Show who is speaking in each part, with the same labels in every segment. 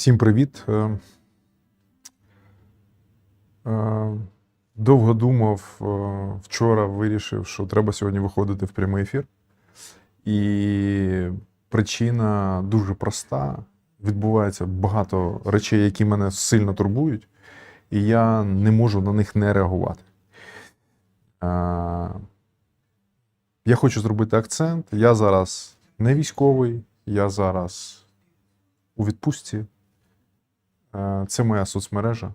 Speaker 1: Всім привіт. Е, е, Довго думав, е, вчора вирішив, що треба сьогодні виходити в прямий ефір. І причина дуже проста. Відбувається багато речей, які мене сильно турбують, і я не можу на них не реагувати. Я хочу зробити акцент. Я зараз не військовий, я зараз у відпустці. Е, Це моя соцмережа.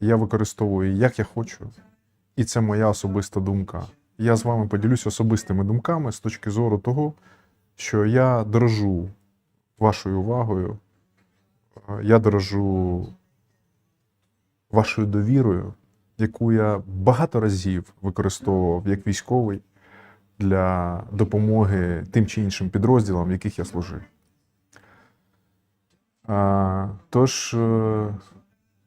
Speaker 1: Я використовую як я хочу. І це моя особиста думка. Я з вами поділюсь особистими думками з точки зору того, що я дорожу вашою увагою, е, я дорожу вашою довірою, яку я багато разів використовував як військовий для допомоги тим чи іншим підрозділам, в яких я служив. Тож, е,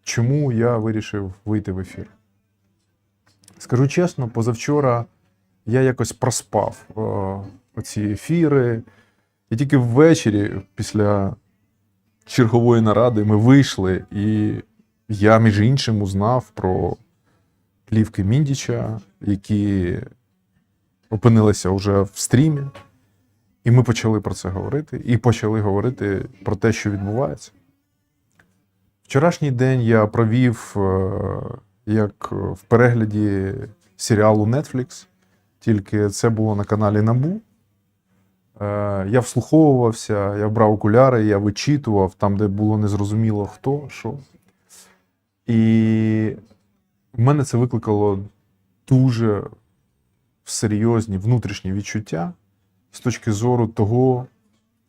Speaker 1: чому я вирішив вийти в ефір? Скажу чесно, позавчора я якось проспав е, оці ефіри. І тільки ввечері, після чергової наради, ми вийшли, і я, між іншим, узнав про плівки Міндіча, які опинилися вже в стрімі. І ми почали про це говорити, і почали говорити про те, що відбувається. Вчорашній день я провів е, як в перегляді серіалу Netflix, тільки це було на каналі Набу. Е, Я вслуховувався, я брав окуляри, я вичитував там, де було незрозуміло хто, що. І в мене це викликало дуже серйозні внутрішні відчуття з точки зору того,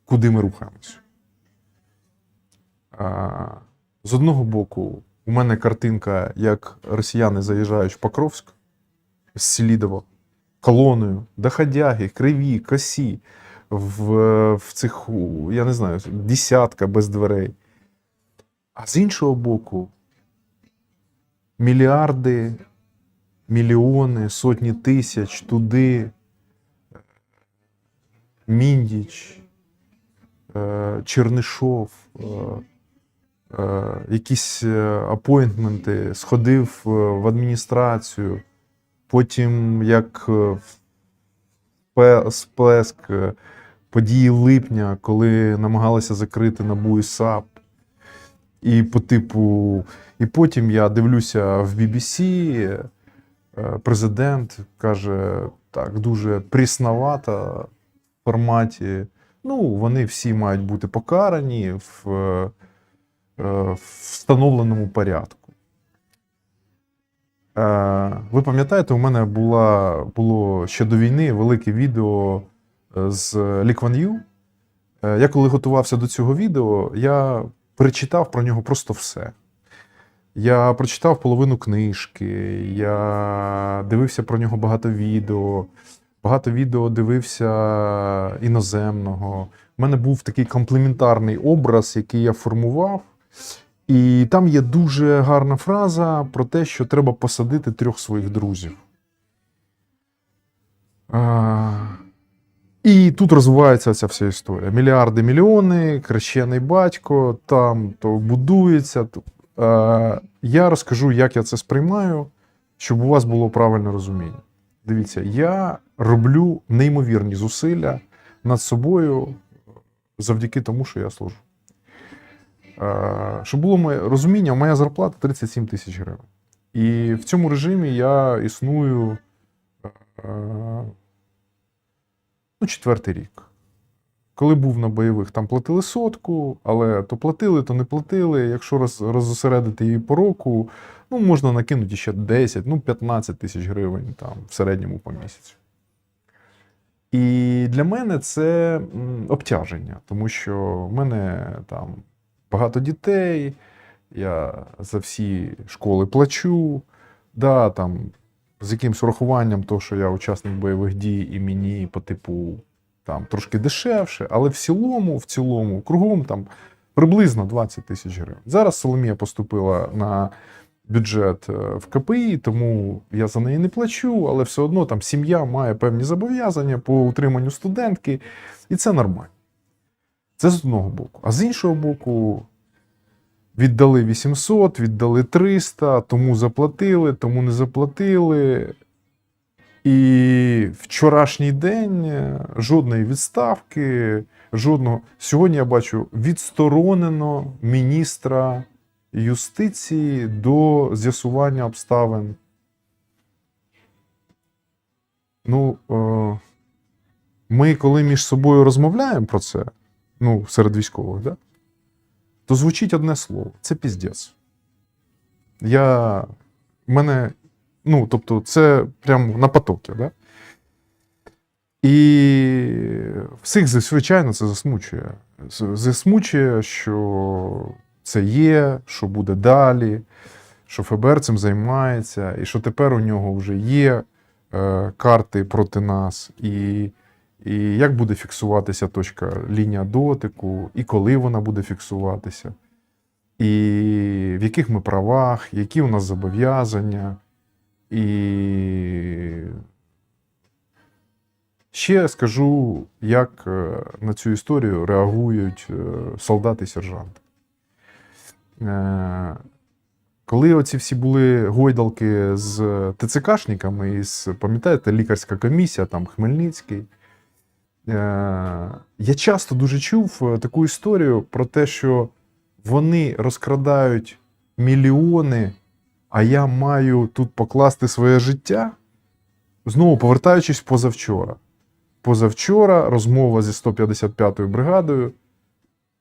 Speaker 1: куди ми рухаємося. З одного боку, у мене картинка, як росіяни заїжджають в Покровськ з Селідово колоною, доходяги, криві, косі, в, в цих, я не знаю, десятка без дверей. А з іншого боку, мільярди, мільйони, сотні тисяч туди. Міндіч, е, Чернишов, е, е, якісь апойнтменти, сходив в адміністрацію. Потім, як сплеск події липня, коли намагалися закрити НАБУ і САП. І по типу, і потім я дивлюся в BBC, президент каже так, дуже прісновато форматі. Ну, вони всі мають бути покарані в, е, в встановленому порядку. Е, Ви пам'ятаєте, у мене була, було ще до війни велике відео е, з Лікван Ю. Е, Я коли готувався до цього відео, я перечитав про нього просто все. Я прочитав половину книжки, я дивився про нього багато відео, багато відео дивився іноземного. У мене був такий комплементарний образ, який я формував. І там є дуже гарна фраза про те, що треба посадити трьох своїх друзів. А, І тут розвивається ця вся історія. Мільярди, мільйони, хрещений батько, там то будується. то- Е, Я розкажу, як я це сприймаю, щоб у вас було правильне розуміння. Дивіться, я роблю неймовірні зусилля над собою завдяки тому, що я служу. Е, Щоб було моє розуміння, моя зарплата 37 тисяч гривень. І в цьому режимі я існую е, ну, четвертий рік. Коли був на бойових, там платили сотку, але то платили, то не платили. Якщо роз, розосередити її по року, ну, можна накинути ще 10, ну, 15 тисяч гривень там, в середньому по місяцю. І для мене це обтяження, тому що в мене там багато дітей, я за всі школи плачу. Да, там, з якимсь урахуванням, того, що я учасник бойових дій і мені по типу там трошки дешевше, але в цілому, в цілому, кругом там приблизно 20 тисяч гривень. Зараз Соломія поступила на бюджет е, в КПІ, тому я за неї не плачу, але все одно там сім'я має певні зобов'язання по утриманню студентки, і це нормально. Це з одного боку. А з іншого боку, Віддали 800, віддали 300, тому заплатили, тому не заплатили. І вчорашній день е, жодної відставки, жодного. Сьогодні я бачу відсторонено міністра юстиції до з'ясування обставин. Ну, е, ми коли між собою розмовляємо про це, ну, серед військових, да? то звучить одне слово: це піздець. Я. мене. Ну, тобто, це прямо на потокі, да? І всіх, звичайно, це засмучує. Засмучує, що це є, що буде далі, що ФБР цим займається, і що тепер у нього вже є е, карти проти нас, і, і як буде фіксуватися точка лінія дотику, і коли вона буде фіксуватися, і в яких ми правах, які у нас зобов'язання. І ще скажу, як е, на цю історію реагують е, солдати і сержанти. Е, Коли оці всі були гойдалки з ТЦКшниками, і з, пам'ятаєте, лікарська комісія, там Хмельницький. Я часто дуже чув таку історію про те, що вони розкрадають мільйони а я маю тут покласти своє життя. Знову повертаючись позавчора. Позавчора розмова зі 155-ю бригадою,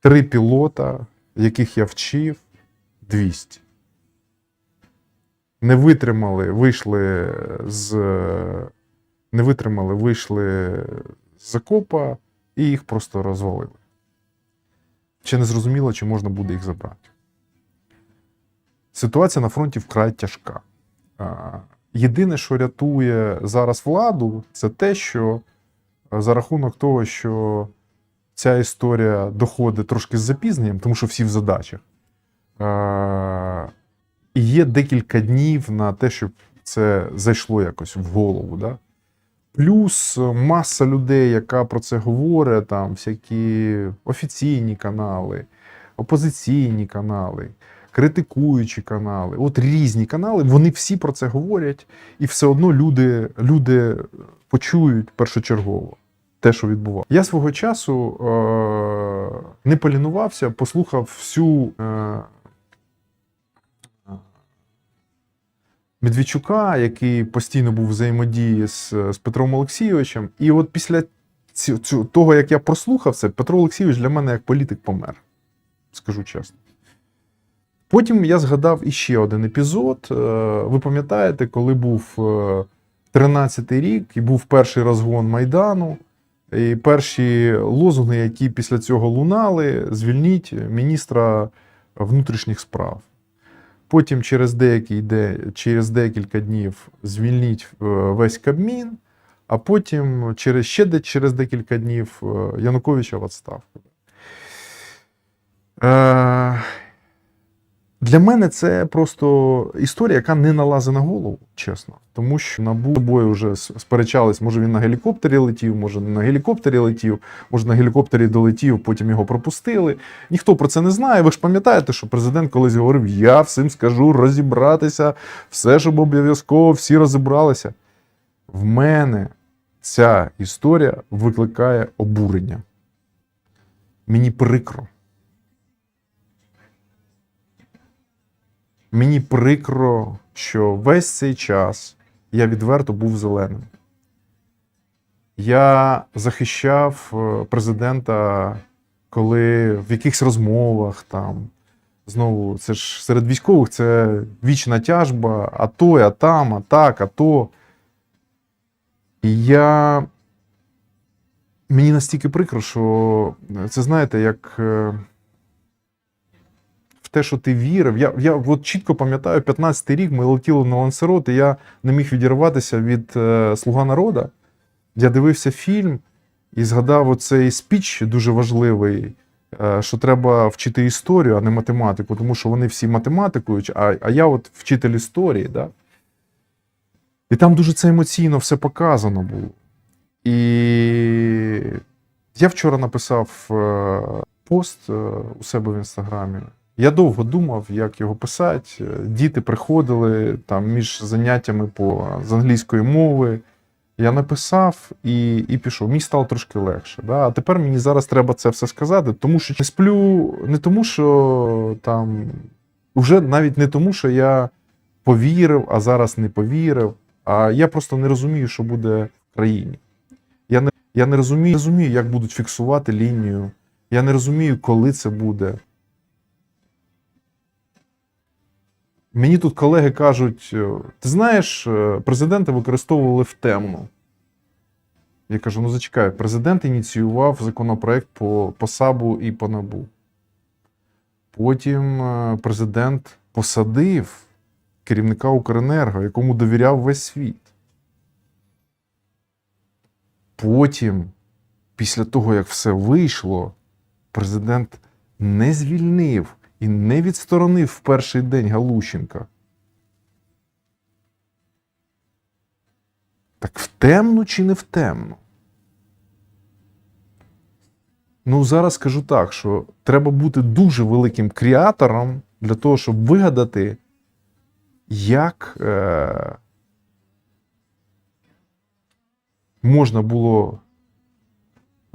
Speaker 1: три пілота, яких я вчив, 200. Не витримали, вийшли з. Не витримали, вийшли з закопа і їх просто розвалили. Ще не зрозуміло, чи можна буде їх забрати. Ситуація на фронті вкрай тяжка. Єдине, що рятує зараз владу, це те, що за рахунок того, що ця історія доходить трошки з запізненням, тому що всі в задачах. І є декілька днів на те, щоб це зайшло якось в голову. Да? Плюс маса людей, яка про це говорить, там всякі офіційні канали, опозиційні канали критикуючі канали, от різні канали, вони всі про це говорять, і все одно люди, люди почують першочергово те, що відбувалося. Я свого часу е- не полінувався, послухав всю. Е- Медведчука, який постійно був взаємодії з, з Петром Олексійовичем. І от після цю, того, як я прослухав це, Петро Олексійович для мене як політик помер. Скажу чесно. Потім я згадав іще один епізод. Е, Ви пам'ятаєте, коли був 13-й рік і був перший розгон Майдану, і перші лозунги, які після цього лунали, звільніть міністра внутрішніх справ. Потім через деякий де, через декілька днів звільніть е, весь Кабмін, а потім через, ще де- через декілька днів е, Януковича відставку. Е, для мене це просто історія, яка не налазить на голову, чесно. Тому що набу з вже сперечались, може він на гелікоптері летів, може не на гелікоптері летів, може на гелікоптері долетів, потім його пропустили. Ніхто про це не знає. Ви ж пам'ятаєте, що президент колись говорив: я всім скажу розібратися, все, щоб обов'язково всі розібралися. В мене ця історія викликає обурення. Мені прикро. Мені прикро, що весь цей час я відверто був зеленим. Я захищав е, президента, коли в якихось розмовах там. Знову, це ж серед військових це вічна тяжба, а то, а там, а так, а то. І я. Мені настільки прикро, що це знаєте, як. В те, що ти вірив. Я, я от чітко пам'ятаю, 15-й рік ми летіли на лансерот, і я не міг відірватися від е, Слуга народа. Я дивився фільм і згадав оцей спіч дуже важливий, е, що треба вчити історію, а не математику, тому що вони всі математикують, а, а я от вчитель історії. Да? І там дуже це емоційно все показано було. І я вчора написав е, пост е, у себе в інстаграмі. Я довго думав, як його писати. Е, Діти приходили там між заняттями по з англійської мови. Я написав і, і пішов. Мені стало трошки легше. Да? А тепер мені зараз треба це все сказати, тому що не сплю не тому, що там вже навіть не тому, що я повірив, а зараз не повірив. А я просто не розумію, що буде в країні. Я не, я не розумію, розумію, як будуть фіксувати лінію. Я не розумію, коли це буде. Мені тут колеги кажуть: е, ти знаєш, е, президента використовували в темну. Я кажу: ну зачекай, президент ініціював законопроект по, по САБу і по НАБУ. Потім е, президент посадив керівника Укренерго, якому довіряв весь світ. Потім, після того, як все вийшло, президент не звільнив і не відсторонив в перший день Галущенка. Так в темну чи не в темну? Ну, зараз скажу так, що треба бути дуже великим креатором для того, щоб вигадати, як е- можна було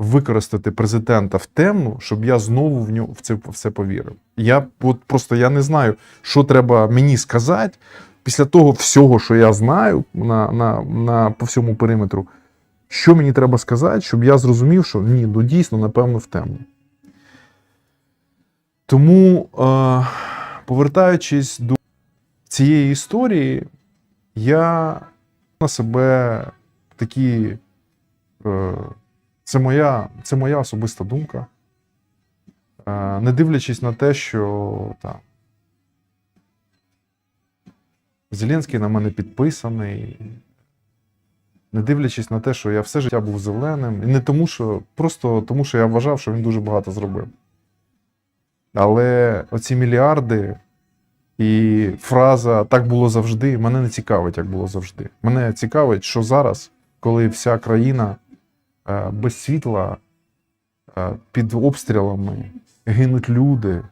Speaker 1: використати президента в темну, щоб я знову в нього в це в це повірив. Я от просто я не знаю, що треба мені сказати після того всього, що я знаю на, на, на по всьому периметру. Що мені треба сказати, щоб я зрозумів, що ні, ну дійсно, напевно, в темну. Тому, е, повертаючись до цієї історії, я на себе такі. Е, це моя, це моя особиста думка. Е, Не дивлячись на те, що там, Зеленський на мене підписаний, не дивлячись на те, що я все життя був зеленим. І не тому, що просто тому, що я вважав, що він дуже багато зробив. Але оці мільярди і фраза так було завжди, мене не цікавить, як було завжди. Мене цікавить, що зараз, коли вся країна без світла, е, під обстрілами, гинуть люди,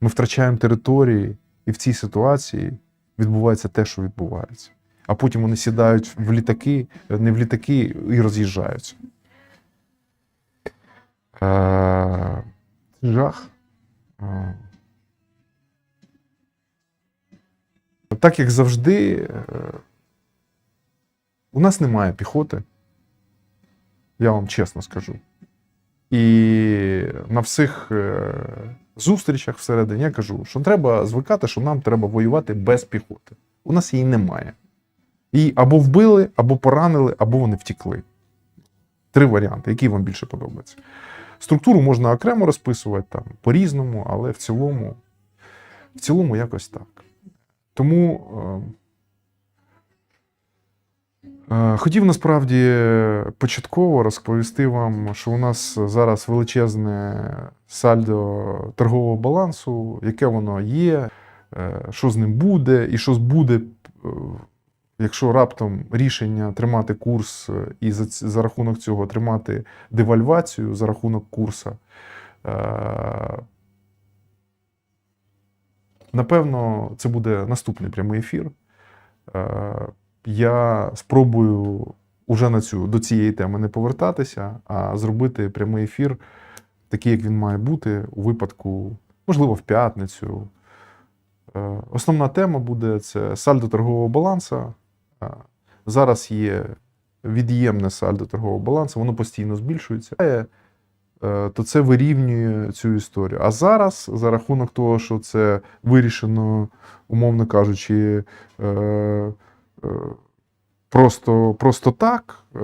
Speaker 1: ми втрачаємо території, і в цій ситуації відбувається те, що відбувається. А потім вони сідають в літаки, не в літаки і роз'їжджаються. Е, Жах. Е, Так як завжди, е, у нас немає піхоти, я вам чесно скажу. І на всіх е, зустрічах всередині я кажу, що треба звикати, що нам треба воювати без піхоти. У нас її немає. Її або вбили, або поранили, або вони втікли. Три варіанти, які вам більше подобаються. Структуру можна окремо розписувати там по-різному, але в цілому, в цілому якось так. Тому е, хотів насправді початково розповісти вам, що у нас зараз величезне сальдо торгового балансу, яке воно є, е, що з ним буде, і що буде, е, якщо раптом рішення тримати курс е, і за, за рахунок цього тримати девальвацію за рахунок курсу. Е, Напевно, це буде наступний прямий ефір. Я спробую уже на цю, до цієї теми не повертатися, а зробити прямий ефір, такий, як він має бути, у випадку, можливо, в п'ятницю. Е, Основна тема буде це сальдо торгового балансу. Е, Зараз є від'ємне сальдо торгового балансу, воно постійно збільшується. Е, То це вирівнює цю історію. А зараз, за рахунок того, що це вирішено, умовно кажучи, просто, просто так, е,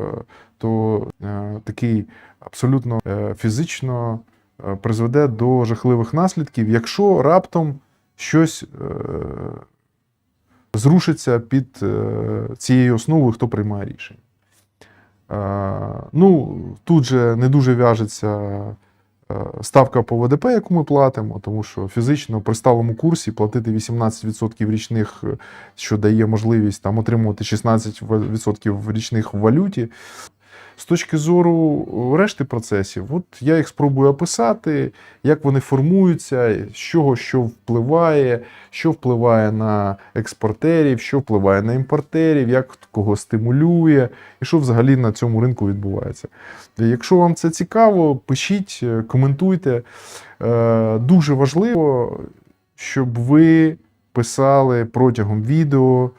Speaker 1: то е, такий абсолютно е, фізично е, призведе до жахливих наслідків, якщо раптом щось е, зрушиться під е, цією основою, хто приймає рішення. Е, Ну, тут же не дуже в'яжеться е, ставка по ВДП, яку ми платимо, тому що фізично при сталому курсі платити 18% річних, е, що дає можливість там отримувати 16% річних в валюті. З точки зору решти процесів, от я їх спробую описати, як вони формуються, з чого що впливає, що впливає на експортерів, що впливає на імпортерів, як кого стимулює, і що взагалі на цьому ринку відбувається. Якщо вам це цікаво, пишіть, е, коментуйте. Е, Дуже важливо, щоб ви писали протягом відео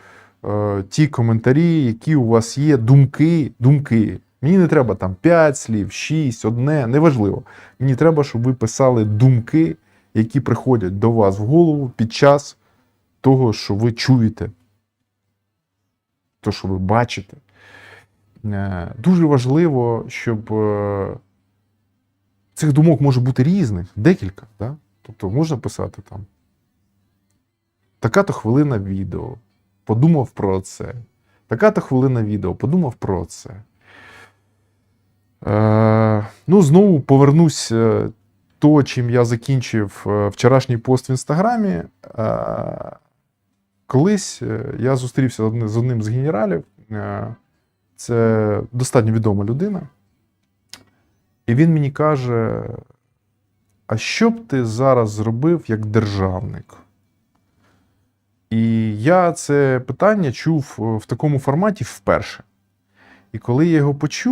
Speaker 1: е, ті коментарі, які у вас є, думки, думки. Мені не треба там 5 слів, 6, одне, неважливо. Мені треба, щоб ви писали думки, які приходять до вас в голову під час того, що ви чуєте, то, що ви бачите. Е, Дуже важливо, щоб е, цих думок може бути різних, декілька. Да? Тобто можна писати там. Така-то хвилина відео. Подумав про це. Така-то хвилина відео, подумав про це. Е, ну, знову повернусь е, то, чим я закінчив е, вчорашній пост в інстаграмі. Е, колись е, я зустрівся з одним- з генералів. Це достатньо відома людина. І він мені каже: а що б ти зараз зробив як державник? І я це питання чув е, в такому форматі вперше. І коли я його почув,